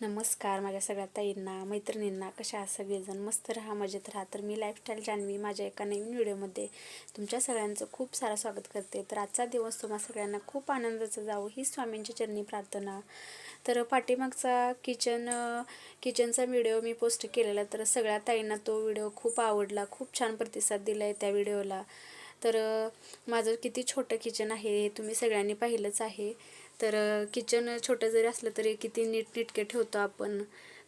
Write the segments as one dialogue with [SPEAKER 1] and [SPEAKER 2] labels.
[SPEAKER 1] नमस्कार माझ्या सगळ्या ताईंना मैत्रिणींना कशा आहात सगळेजण? मस्त राहा मजेत राहा. तर मी लाईफस्टाईल जान्हवी माझ्या एका नवीन व्हिडिओमध्ये तुमच्या सगळ्यांचं खूप सारं स्वागत करते. तर आजचा दिवस तुम्हा सगळ्यांना खूप आनंदाचा जावं ही स्वामींच्या चरणी प्रार्थना. तर पाठीमागचा किचन किचनचा व्हिडिओ मी पोस्ट केलेला तर सगळ्या ताईंना तो व्हिडिओ खूप आवडला खूप छान प्रतिसाद दिला आहे त्या व्हिडिओला तर माझं किती छोटं किचन आहे हे तुम्ही सगळ्यांनी पाहिलंच आहे. तर किचन छोटं जरी असलं तरी किती नीटनेटके ठेवतो आपण.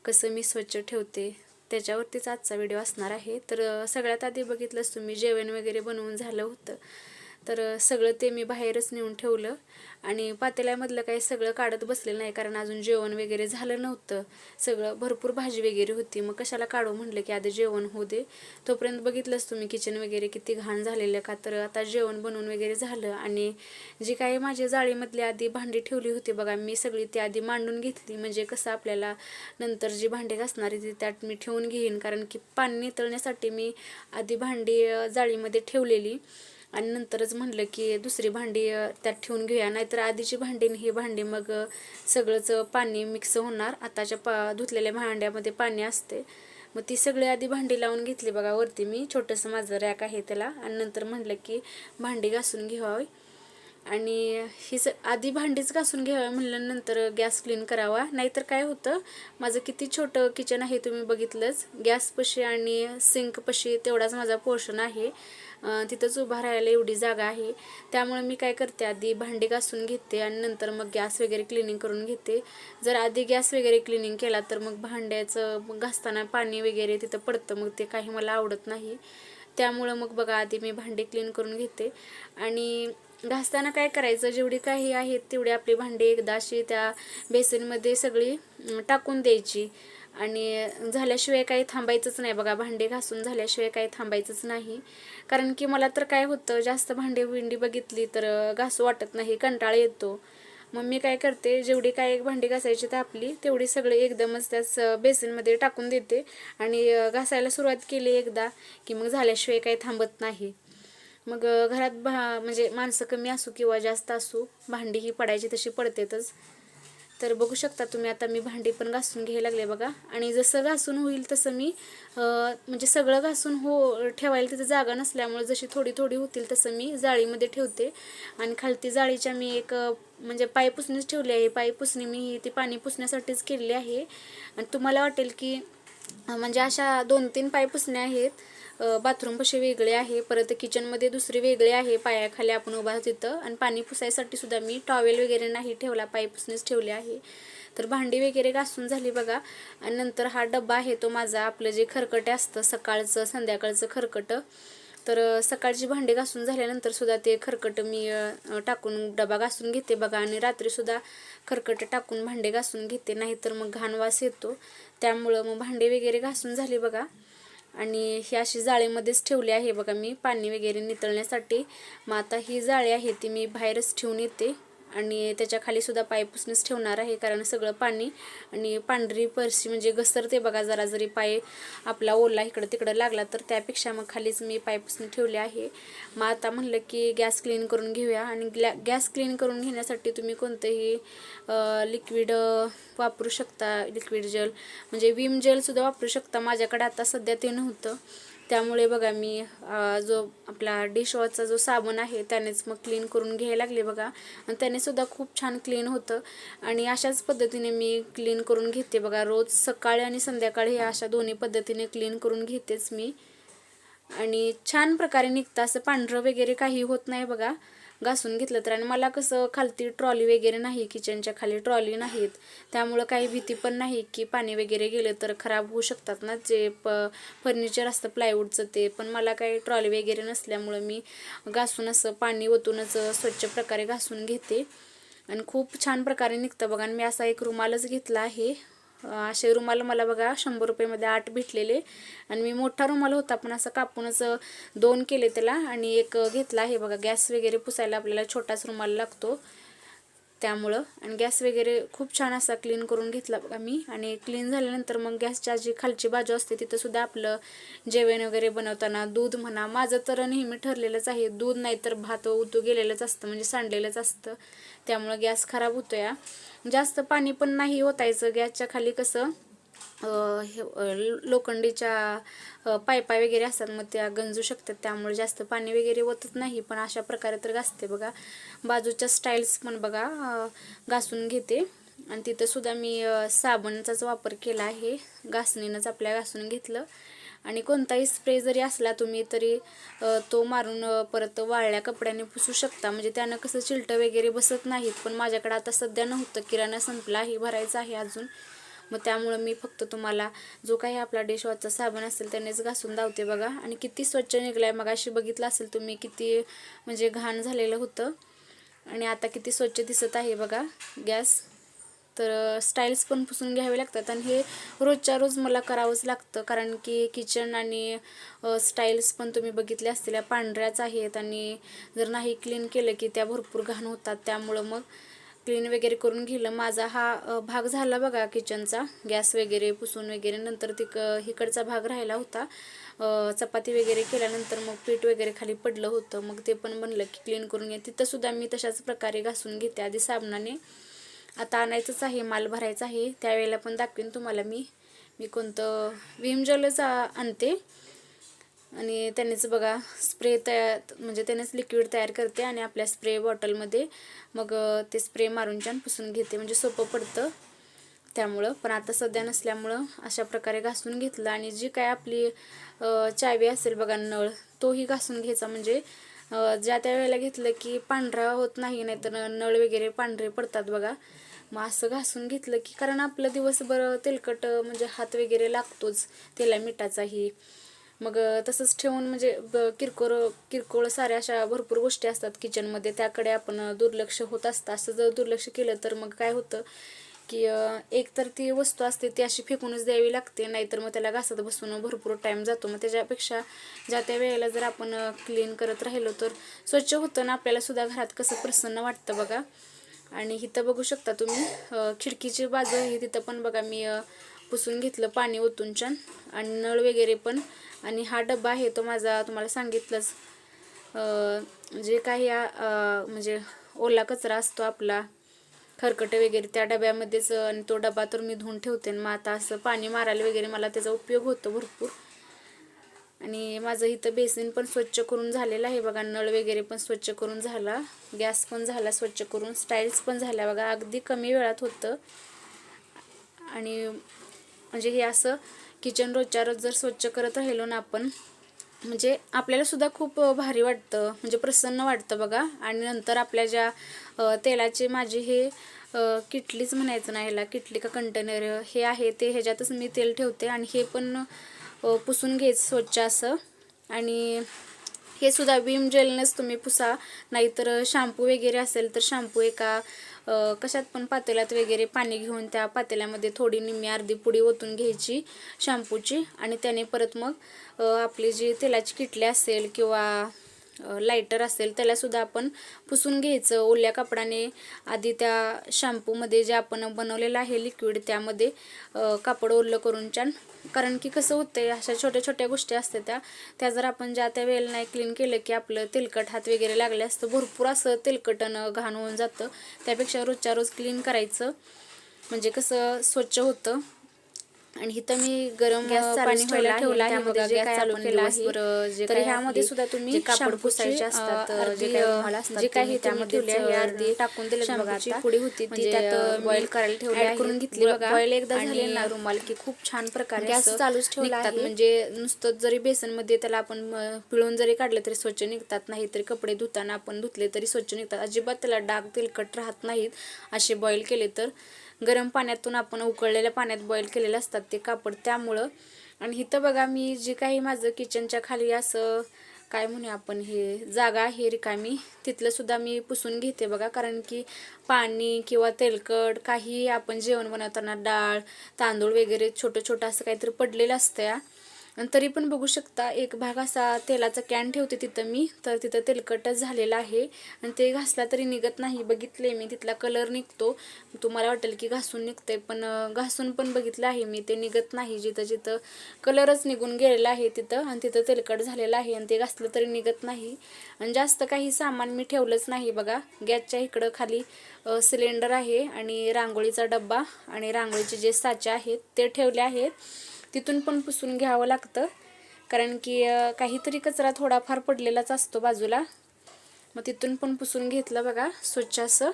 [SPEAKER 1] कसं मी स्वच्छ ठेवते त्याच्यावरतीच आजचा व्हिडिओ असणार आहे. तर सगळ्यात आधी बघितलंच तुम्ही जेवण वगैरे बनवून झालं होतं. तर सगळं ते मी बाहेरच नेऊन ठेवलं. आणि पातेल्यामधलं काही सगळं काढत बसलेलं नाही कारण अजून जेवण वगैरे झालं नव्हतं. सगळं भरपूर भाजी वगैरे होती. मग कशाला काढू म्हटलं की आधी जेवण होऊ दे. तोपर्यंत बघितलंच तुम्ही किचन वगैरे किती घाण झालेलं का? तर आता जेवण बनवून वगैरे झालं. आणि जी काही माझ्या जाळीमधली आधी भांडी ठेवली होती बघा मी सगळी ती आधी मांडून घेतली. म्हणजे कसं आपल्याला नंतर जी भांडी घासणारी ती त्यात मी ठेवून घेईन. कारण की पाणी नितळण्यासाठी मी आधी भांडी जाळीमध्ये ठेवलेली. आणि नंतरच म्हणलं की दुसरी भांडी त्यात ठेवून घेऊया. नाहीतर आधीची भांडी ही भांडी मग सगळंच पाणी मिक्स होणार. आताच्या पा धुतलेल्या भांड्यामध्ये पाणी असते मग ती सगळी आधी भांडी लावून घेतली बघा वरती मी. छोटंसं माझं रॅक आहे त्याला. आणि नंतर म्हटलं की भांडी घासून घ्यावी. आणि ही स आधी भांडीच घासून घ्यावं म्हणल्यानंतर नंतर गॅस क्लीन करावा. नाहीतर काय होतं माझं किती छोटं किचन आहे तुम्ही बघितलंच. गॅसपशी आणि सिंकपशी तेवढाच माझा पोर्शन आहे. तिथंच उभा राहायला एवढी जागा आहे. त्यामुळे मी काय करते आधी भांडी घासून घेते आणि नंतर मग गॅस वगैरे क्लिनिंग करून घेते. जर आधी गॅस वगैरे क्लिनिंग केला तर मग भांड्याचं घासताना पाणी वगैरे तिथं पडतं मग ते काही मला आवडत नाही. त्यामुळं मग बघा आधी मी भांडी क्लीन करून घेते. आणि घासताना काय करायचं? जेवढी काही आहेत तेवढी आपली भांडी एकदा अशी त्या बेसिनमध्ये सगळी टाकून द्यायची. आणि झाल्याशिवाय काही थांबायचंच नाही बघा. भांडे घासून झाल्याशिवाय काही थांबायचंच नाही. कारण की मला तर काय होतं जास्त भांडे विंडी बघितली तर घासू वाटत नाही कंटाळा येतो. मग मी काय करते जेवढी काय एक भांडी घासायची तर आपली तेवढी सगळी एकदमच त्याच बेसनमध्ये टाकून देते. आणि घासायला सुरुवात केली एकदा की मग झाल्याशिवाय काही थांबत नाही. मग घरात भा म्हणजे माणसं कमी असू किंवा जास्त असू भांडी ही पडायची तशी पडतेतच. तर बघू शकता तुम्ही आता मी भांडी पण घासून घ्यायला लागले बघा. आणि जसं घासून होईल तसं मी म्हणजे सगळं घासून हो ठेवायला तिथं जागा नसल्यामुळे जशी थोडी थोडी होतील तसं मी जाळीमध्ये ठेवते. आणि खालती जाळीच्या मी एक म्हणजे पाय पुसणीच ठेवली आहे. पाय पुसणी मी ती पाणी पुसण्यासाठीच केलेली आहे. आणि तुम्हाला वाटेल की म्हणजे अशा दोन तीन पाय पुसण्या आहेत. बाथरूमपाशी वेगळे आहे परत किचनमध्ये दुसरी वेगळी आहे पायाखाली आपण उभा तिथं. आणि पाणी पुसायसाठी सुद्धा मी टॉवेल वगैरे नाही ठेवला पाय पुसणेच ठेवले आहे. तर भांडी वगैरे घासून झाली बघा. आणि नंतर हा डब्बा आहे तो माझा आपलं जे खरकटे असतं सकाळचं संध्याकाळचं खरकटं. तर सकाळची भांडी घासून झाल्यानंतर सुद्धा ते खरकट मी टाकून डबा घासून घेते बघा. आणि रात्रीसुद्धा खरकट टाकून भांडे घासून घेते नाहीतर मग घाण वास येतो. त्यामुळं मग भांडे वगैरे घासून झाले बघा. आणि ही अशी जाळीमध्येच ठेवली आहे. बघा मी पाणी वगैरे नितळण्यासाठी मग आता ही जाळी आहे ती मी बाहेरच ठेवून येते. आणि त्याच्याखाली सुद्धा पाय ठेवणार आहे कारण सगळं पाणी आणि पांढरी परशी म्हणजे घसरते बघा जरा जरी पाय आपला ओला इकडं तिकडं लागला तर त्यापेक्षा मग खालीच मी पाय ठेवले आहे. मग आता म्हणलं की गॅस क्लीन करून घेऊया आणि गॅस क्लीन करून घेण्यासाठी तुम्ही कोणतंही लिक्विड वापरू शकता. लिक्विड जेल म्हणजे विम जेलसुद्धा वापरू शकता. माझ्याकडे आता सध्या ते नव्हतं. त्यामुळे बघा मी जो आपला डिशवॉशचा जो साबण आहे त्यानेच मग क्लीन करून घ्यायला लागले बघा. आणि त्याने सुद्धा खूप छान क्लीन होतं. आणि अशाच पद्धतीने मी क्लीन करून घेते बघा. रोज सकाळी आणि संध्याकाळी ह्या अशा दोन्ही पद्धतीने क्लीन करून घेतेच मी. आणि छान प्रकारे निघतं असं पांढरं वगैरे काही होत नाही बघा. घासून घेतलं तर. आणि मला कसं खालती ट्रॉली वगैरे नाही किचनच्या खाली ट्रॉली नाहीत. त्यामुळं काही भीती पण नाही की पाणी वगैरे गेलं तर खराब होऊ शकतात ना जे प फर्निचर असतं प्लायवूडचं ते. पण मला काही ट्रॉली वगैरे नसल्यामुळं मी घासून असं पाणी ओतूनच स्वच्छ प्रकारे घासून घेते. आणि खूप छान प्रकारे निघतं बघा. आणि मी असा एक रुमालच घेतला आहे. असे रुमाल मला बघा शंभर रुपयेमध्ये आठ भेटलेले. आणि मी मोठा रुमाल होता पण असं कापूनच दोन केले त्याला. आणि एक घेतला आहे बघा गॅस वगैरे पुसायला आपल्याला छोटाच रुमाल लागतो. त्यामुळं. आणि गॅस वगैरे खूप छान असा क्लीन करून घेतला बघा मी. आणि क्लीन झाल्यानंतर मग गॅसच्या जी खालची बाजू असते तिथंसुद्धा आपलं जेवण वगैरे बनवताना दूध म्हणा माझं तर नेहमी ठरलेलंच आहे. दूध नाही तर भात उतू गेलेलंच असतं म्हणजे सांडलेलंच असतं. त्यामुळं गॅस खराब होतो या जास्त पाणी पण नाही होतायचं गॅसच्या खाली कसं हे लोखंडीच्या पायपा वगैरे असतात मग त्या गंजू शकतात त्यामुळे जास्त पाणी वगैरे ओतत नाही पण अशा प्रकारे तर घासते. बघा बाजूच्या स्टाईल्स पण बघा घासून घेते. आणि तिथं सुद्धा मी साबणाचाच साबणचाच वापर केला आहे घासणीनंच आपल्या घासून घेतलं. आणि कोणताही स्प्रे जरी असला तुम्ही तरी तो मारून परत वाळल्या कपड्याने पुसू शकता. म्हणजे त्यानं कसं चिलटं वगैरे बसत नाहीत पण माझ्याकडे आता सध्या नव्हतं किराणा संपला आहे भरायचं आहे अजून. मग त्यामुळं मी फक्त तुम्हाला जो काही आपला डिशवॉशचा साबण असेल त्यानेच घासून धावते बघा. आणि किती स्वच्छ निघलाय मग अशी बघितलं असेल तुम्ही किती म्हणजे घाण झालेलं होतं. आणि आता किती स्वच्छ दिसत आहे बघा गॅस. तर स्टाईल्स पण पुसून घ्यावे लागतात आणि हे रोजच्या रोज मला करावंच लागतं. कारण की किचन आणि स्टाईल्स पण तुम्ही बघितल्या असतील या पांढऱ्याच आहेत आणि जर नाही क्लीन केलं की त्या भरपूर घाण होतात. त्यामुळं मग क्लीन वगैरे करून घेलं. माझा हा भाग झाला बघा किचनचा गॅस वगैरे पुसून वगैरे. नंतर तिक इकडचा भाग राहिला होता. चपाती वगैरे केल्यानंतर मग पीठ वगैरे खाली पडलं होतं. मग ते पण बनलं की क्लीन करून घे. तिथंसुद्धा मी तशाच प्रकारे घासून घेते आधी साबणाने. आता आणायचंच आहे माल भरायचा आहे. त्यावेळेला पण दाखवीन तुम्हाला मी. मी कोणतं विम जेलच आणते. आणि त्यानेच बघा स्प्रे तयार म्हणजे त्यानेच लिक्विड तयार करते आणि आपल्या स्प्रे बॉटलमध्ये मग ते स्प्रे मारून छान पुसून घेते. म्हणजे सोपं पडतं त्यामुळं. पण आता सध्या नसल्यामुळं अशा प्रकारे घासून घेतलं आणि जी काय आपली चावी असेल बघा नळ तोही घासून घ्यायचा. म्हणजे ज्या त्या वेळेला घेतलं की पांढरा होत नाही नाहीतर नळ वगैरे पांढरे पडतात बघा. मग असं घासून घेतलं की कारण आपलं दिवसभर तेलकट म्हणजे हात वगैरे लागतोच तेला मिठाचाही मग तसंच ठेवून म्हणजे ब- किरकोळ किरकोळ साऱ्या अशा भरपूर गोष्टी असतात किचनमध्ये. त्याकडे आपण दुर्लक्ष होत असतं. असं जर दुर्लक्ष केलं तर मग काय होतं की एक तर ती वस्तू असते ती अशी फेकूनच द्यावी लागते. नाहीतर मग त्याला घासत बसून भरपूर टाईम जातो. मग त्याच्यापेक्षा ज्या त्या वेळेला जर आपण क्लीन करत राहिलो तर स्वच्छ होतं ना आपल्याला सुद्धा घरात कसं प्रसन्न वाटतं बघा. आणि इथं बघू शकता तुम्ही खिडकीची बाजू आहे. तिथं पण बघा मी पुसून घेतलं पाणी ओतून छान. आणि नळ वगैरे पण. आणि हा डबा आहे तो माझा तुम्हाला सांगितलंच. जे काही म्हणजे ओला कचरा असतो आपला खरकट वगैरे त्या डब्यामध्येच आणि तो डबा तर मी धुवून ठेवते. मग आता असं पाणी मारायला वगैरे मला त्याचा उपयोग होतो भरपूर. आणि माझं इथं बेसिन पण स्वच्छ करून झालेलं आहे बघा. नळ वगैरे पण स्वच्छ करून झाला. गॅस पण झाला स्वच्छ करून. स्टाईल्स पण झाल्या बघा. अगदी कमी वेळात होतं. आणि म्हणजे हे असं किचन रोजच्या रोज जर स्वच्छ करत राहिलो ना आपण म्हणजे आपल्याला सुद्धा खूप भारी वाटतं म्हणजे प्रसन्न वाटतं बघा. आणि नंतर आपल्या ज्या तेलाचे माझे हे किटलीच म्हणायचं ना ह्याला किटली का कंटेनर हे आहे ते ह्याच्यातच मी तेल ठेवते आणि हे पण पुसून घ्यायचं स्वच्छ असं. आणि हे सुद्धा विम जेलनेच तुम्ही पुसा नाहीतर शॅम्पू वगैरे असेल तर शॅम्पू एका कशात पण पातेल्यात वगैरे पाणी घेऊन त्या पातेल्यामध्ये थोडी निम्मी अर्धी पुडी ओतून घ्यायची शॅम्पूची आणि त्याने परत मग आपली जी तेलाची किटली असेल किंवा लायटर असेल त्यालासुद्धा आपण पुसून घ्यायचं. ओल्या कापडाने आधी त्या शॅम्पूमध्ये जे आपण बनवलेलं आहे लिक्विड त्यामध्ये कापड ओलं करून छान. कारण की कसं होतंय अशा छोट्या छोट्या गोष्टी असतात त्या. त्या जर आपण ज्या त्या वेळेला नाही क्लीन केलं की आपलं तेलकट हात वगैरे लागले असतं भरपूर असं तेलकटनं घाण होऊन जातं. त्यापेक्षा रोजच्या रोज क्लीन करायचं. म्हणजे कसं स्वच्छ होतं. आणि इथं मी गरम पाणी व्हायला
[SPEAKER 2] ठेवला
[SPEAKER 1] ठेवला
[SPEAKER 2] आहे. बघा, गॅस
[SPEAKER 1] काय
[SPEAKER 2] चालू केला आहे. तर ह्यामध्ये सुद्धा तुम्ही
[SPEAKER 1] कापड पुसायचे असतात जे काही
[SPEAKER 2] त्यामध्ये ठेवले आहे, अर्धी
[SPEAKER 1] टाकून बघा
[SPEAKER 2] शॅम्पूची
[SPEAKER 1] आता.
[SPEAKER 2] पुडी होती ती
[SPEAKER 1] म्हणजे
[SPEAKER 2] त्यात,
[SPEAKER 1] बॉईल करायला ठेवली आहे
[SPEAKER 2] करून घेतली बघा.
[SPEAKER 1] बॉईल एकदा झाले ना रुमाल की खूप छान प्रकारे
[SPEAKER 2] गॅस चालूच ठेवला.
[SPEAKER 1] म्हणजे नुसतं जरी बेसनमध्ये त्याला आपण पिळून जरी काढलं तरी स्वच्छ निघतात नाही तरी कपडे धुताना आपण धुतले तरी स्वच्छ निघतात अजिबात त्याला डाग तेलकट राहत नाहीत असे बॉईल केले तर गरम पाण्यातून आपण उकळलेल्या पाण्यात बॉईल केलेले असतात ते कापड त्यामुळं. आणि इथं बघा मी जे काही माझं किचनच्या खाली असं काय म्हणूया आपण हे जागा आहे रिकामी. तिथलं सुद्धा मी पुसून घेते बघा कारण की पाणी किंवा तेलकट काही आपण जेवण बनवताना डाळ तांदूळ वगैरे छोटं छोटं असं काहीतरी पडलेलं असतं या तरी पण बघू शकता एक भाग असा तेलाचा कॅन ठेवते तिथं मी. तर तिथं तेलकटच झालेला आहे. आणि ते घासला तरी निघत नाही. बघितले मी तिथला कलर निघतो. तुम्हाला वाटेल की घासून निघते पण घासून पण बघितलं आहे मी. ते निघत नाही. जिथं जिथं कलरच निघून गेलेला आहे तिथं आणि तिथं तेलकट झालेलं आहे आणि ते घासलं तरी निघत नाही. आणि जास्त काही सामान मी ठेवलंच नाही बघा. गॅसच्या इकडं खाली सिलेंडर आहे आणि रांगोळीचा डब्बा आणि रांगोळीचे जे साचे आहेत ते ठेवले आहेत. तिथून पण पुसून घ्यावं लागतं. कारण की काहीतरी कचरा थोडाफार पडलेलाच असतो बाजूला. मग तिथून पण पुसून घेतलं बघा स्वच्छ असं.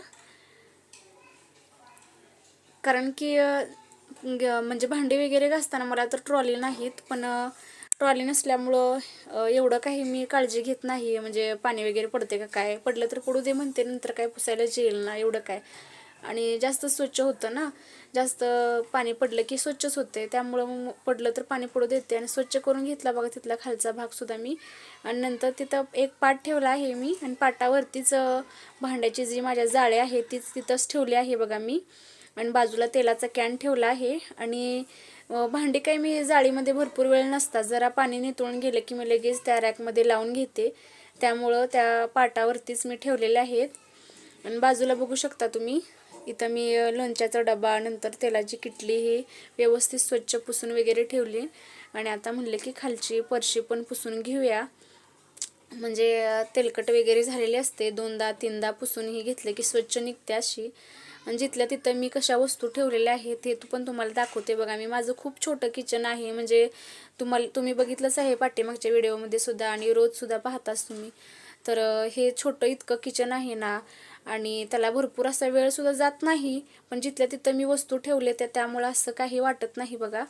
[SPEAKER 1] कारण की म्हणजे भांडी वगैरे घासताना मला तर ट्रॉली नाहीत पण ट्रॉली नसल्यामुळं एवढं काही मी काळजी घेत नाही. म्हणजे पाणी वगैरे पडते का काय? पडलं तर पडू दे म्हणते नंतर काय पुसायला जेल ना एवढं काय. आणि जास्त स्वच्छ होतं ना. जास्त पाणी पडलं की स्वच्छच होते. त्यामुळं मग पडलं तर पाणी पडू देते आणि स्वच्छ करून घेतला बघा तिथला खालचा भागसुद्धा मी. आणि नंतर तिथं एक पाट ठेवला आहे मी आणि पाटावरतीच भांड्याची जी माझ्या जाळे आहे तीच तिथंच ठेवली आहे बघा मी. आणि बाजूला तेलाचा कॅन ठेवला आहे आणि भांडी काही मी जाळीमध्ये भरपूर वेळ नसतात जरा पाणी नितळून गेलं की मी लगेच त्या रॅकमध्ये लावून घेते. त्यामुळं त्या पाटावरतीच मी ठेवलेले आहेत. आणि बाजूला बघू शकता तुम्ही. इथं मी लोणच्याचा डबा नंतर तेलाची किटली ही व्यवस्थित स्वच्छ पुसून वगैरे ठेवली. आणि आता म्हणले की खालची परशी पण पुसून घेऊया. म्हणजे तेलकट वगैरे झालेली असते. दोनदा तीनदा पुसून ही घेतले की स्वच्छ निघते अशी. आणि जिथल्या तिथं मी कशा वस्तू ठेवलेल्या आहेत हे तू पण तुम्हाला दाखवते बघा. मी माझं खूप छोटं किचन आहे. म्हणजे तुम्हाला तुम्ही बघितलंच आहे पाठीमागच्या व्हिडिओमध्ये सुद्धा आणि रोजसुद्धा पाहताच तुम्ही. तर हे छोटं इतकं किचन आहे ना आणि त्याला भरपूर असा वेळसुद्धा जात नाही. पण जिथल्या तिथं मी वस्तू ठेवले त्या त्यामुळं असं काही वाटत नाही बघा.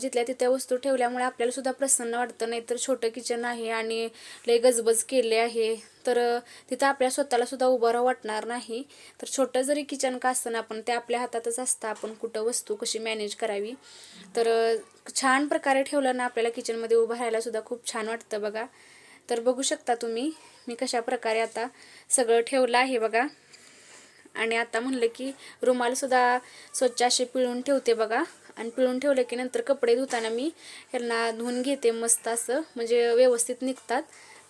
[SPEAKER 1] जिथल्या तिथल्या वस्तू ठेवल्यामुळे आपल्याला सुद्धा प्रसन्न वाटतं नाही तर छोटं किचन आहे आणि लय गजबज केले आहे. तर तिथं आपल्या स्वतःला सुद्धा उभं राहावं वाटणार नाही. तर छोटं जरी किचन का असतं ना आपण ते आपल्या हातातच असतं. आपण कुठं वस्तू कशी मॅनेज करावी? तर छान प्रकारे ठेवलं ना आपल्याला किचनमध्ये उभं राहायला सुद्धा खूप छान वाटतं बघा. तर बघू शकता तुम्ही. मी कशा प्रकारे आता सगळं ठेवलं आहे बघा. आणि आता म्हणलं की रुमालसुद्धा स्वच्छ असे पिळून ठेवते बघा. आणि पिळून ठेवलं की नंतर कपडे धुताना मी ह्यांना धुवून घेते मस्त असं. म्हणजे व्यवस्थित निघतात.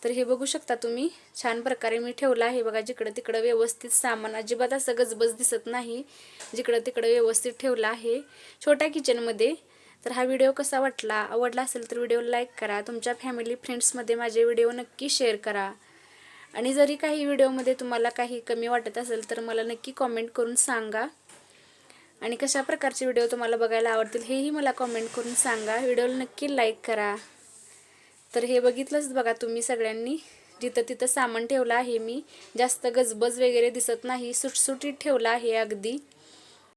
[SPEAKER 1] तर हे बघू शकता तुम्ही छान प्रकारे मी ठेवलं आहे बघा. जिकडं तिकडं व्यवस्थित सामान अजिबात असं गजबज दिसत नाही. जिकडं तिकडं व्यवस्थित ठेवलं आहे छोट्या किचनमध्ये तर हा व्हिडिओ कसा वाटला आवडला असेल तर व्हिडिओ लाईक करा. तुमच्या फॅमिली फ्रेंड्समध्ये माझे व्हिडिओ नक्की शेअर करा. आणि जरी काही व्हिडिओमध्ये तुम्हाला काही कमी वाटत असेल तर मला नक्की कॉमेंट करून सांगा. आणि कशा प्रकारचे व्हिडिओ तुम्हाला बघायला आवडतील हेही मला कॉमेंट करून सांगा. व्हिडिओला नक्की लाईक करा. तर हे बघितलंच बघा तुम्ही सगळ्यांनी. जिथं तिथं सामान ठेवलं आहे मी. जास्त गजबज वगैरे दिसत नाही. सुटसुटीत ठेवलं आहे अगदी.